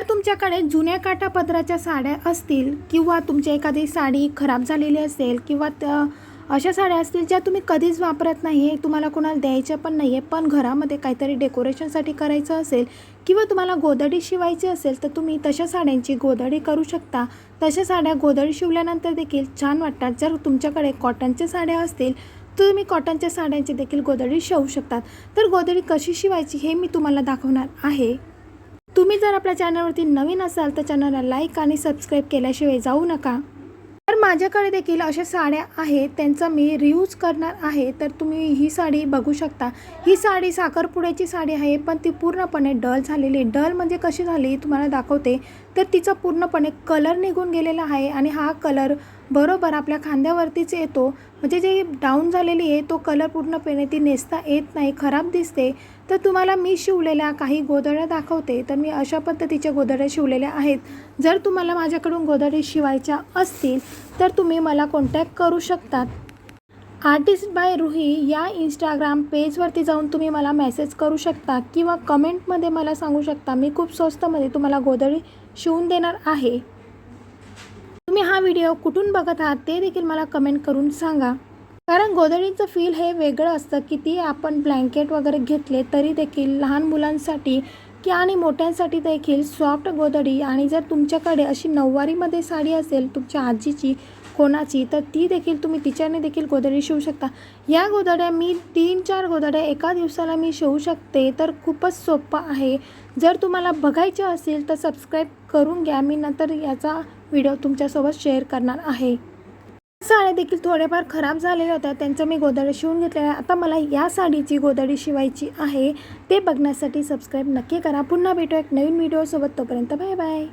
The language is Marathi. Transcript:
जर तुमच्याकडे जुन्या काठापदराच्या साड्या असतील किंवा तुमची एखादी साडी खराब झालेली असेल किंवा त्या अशा साड्या असतील ज्या तुम्ही कधीच वापरत नाही आहे तुम्हाला कोणाला द्यायच्या पण नाही आहे पण घरामध्ये काहीतरी डेकोरेशनसाठी करायचं असेल किंवा तुम्हाला गोधडी शिवायची असेल तर तुम्ही तशा साड्यांची गोधडी करू शकता. तशा साड्या गोधडी शिवल्यानंतर देखील छान वाटतात. जर तुमच्याकडे कॉटनच्या साड्या असतील तर तुम्ही कॉटनच्या साड्यांची देखील गोधडी शिवू शकतात. तर गोधडी कशी शिवायची हे मी तुम्हाला दाखवणार आहे. तुम्ही जर आपल्या चॅनलवरती नवीन असाल तर चॅनलला लाईक आणि सबस्क्राईब केल्याशिवाय जाऊ नका. तर माझ्याकडे देखील अशा साड्या आहेत. त्यांचा मी रियूज करणार आहे. तर तुम्ही ही साडी बघू शकता. ही साडी साखरपुड्याची साडी आहे पण ती पूर्णपणे डल झालेली आहे. डल म्हणजे कशी झाली तुम्हाला दाखवते. तर तिचा पूर्णपणे कलर निघून गेलेला आहे आणि हा कलर बरोबर आपल्या खांद्यावरतीच येतो. म्हणजे जे डाऊन झालेली आहे तो कलर पूर्णपणे ती नेसता येत नाही खराब दिसते. तर तुम्हाला मी शिवलेल्या काही गोधड्या दाखवते. तर मी अशा पद्धतीच्या गोधड्या शिवलेल्या आहेत. जर तुम्हाला माझ्याकडून गोधडी शिवायच्या असतील तर तुम्ही मला कॉन्टॅक्ट करू शकतात. आर्टिस्ट बाय रुही या इंस्टाग्राम पेजवरती जाऊन तुम्ही मला मेसेज करू शकता किंवा कमेंटमध्ये मला सांगू शकता. मी खूप स्वस्तमध्ये तुम्हाला गोधडी शिवून देणार आहे. तुम्ही हा व्हिडिओ कुठून बघत आहात ते देखील मला कमेंट करून सांगा. कारण गोधडीचं फील हे वेगळं असतं. किती आपण ब्लँकेट वगैरे घेतले तरी देखील लहान मुलांसाठी की आणि मोठ्यांसाठी देखील सॉफ्ट गोधडी आणि जर तुमच्याकडे अशी नऊवारीमध्ये साडी असेल तुमच्या आजीची कोणाची तर ती देखील तुम्ही तिच्याने देखील गोधडी शिवू शकता. या गोधड्या मी तीन चार गोधड्या एका दिवसाला मी शिवू शकते तर खूपच सोपं आहे. जर तुम्हाला बघायचं असेल तर सबस्क्राईब करून घ्या. मी नंतर याचा व्हिडिओ तुमच्यासोबत शेअर करणार आहे. साड्या देखील थोड्याफार खराब झालेल्या होत्या. त्यांचं मी गोदडे शिवून घेतलेल्या. आहे आता मला या साडीची गोदडी शिवायची आहे. ते बघण्यासाठी सबस्क्राईब नक्की करा. पुन्हा भेटू एक नवीन व्हिडिओसोबत तोपर्यंत बाय बाय